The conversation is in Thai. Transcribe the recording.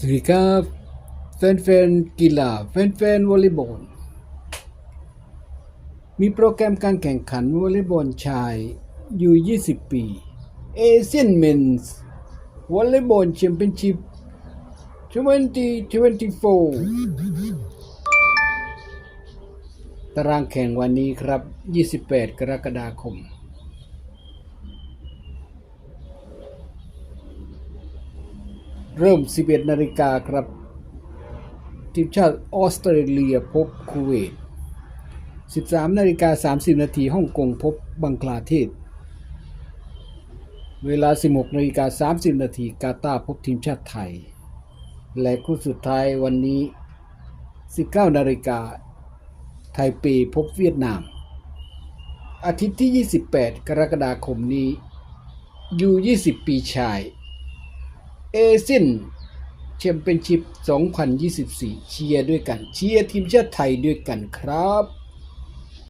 สวัสดีครับแฟนๆกีฬาแฟนๆวอลเลย์บอล มีโปรแกรมการแข่งขันวอลเลย์บอลชายอยู่ 20 ปีเอเชียนเมนส์วอลเลย์บอลแชมเปี้ยนชิพ2024 ตารางแข่งวันนี้ครับ 28 กรกฎาคม เริ่ม 11 นาฬิกาครับ ทีมชาติออสเตรเลียพบคูเวต 13 นาฬิกา 30 นาทีฮ่องกงพบบังคลาเทศ เวลา 16 นาฬิกา 30 นาทีกาตาร์พบทีมชาติไทย และคู่สุดท้ายวันนี้ 19 นาฬิกา ไทเปพบเวียดนาม อาทิตย์ที่ 28 กรกฎาคมนี้ยู20 ปีชาย เอเชียนแชมเปี้ยนชิพ 2024 เชียร์ด้วยกัน เชียร์ทีมชาติไทยด้วยกันครับ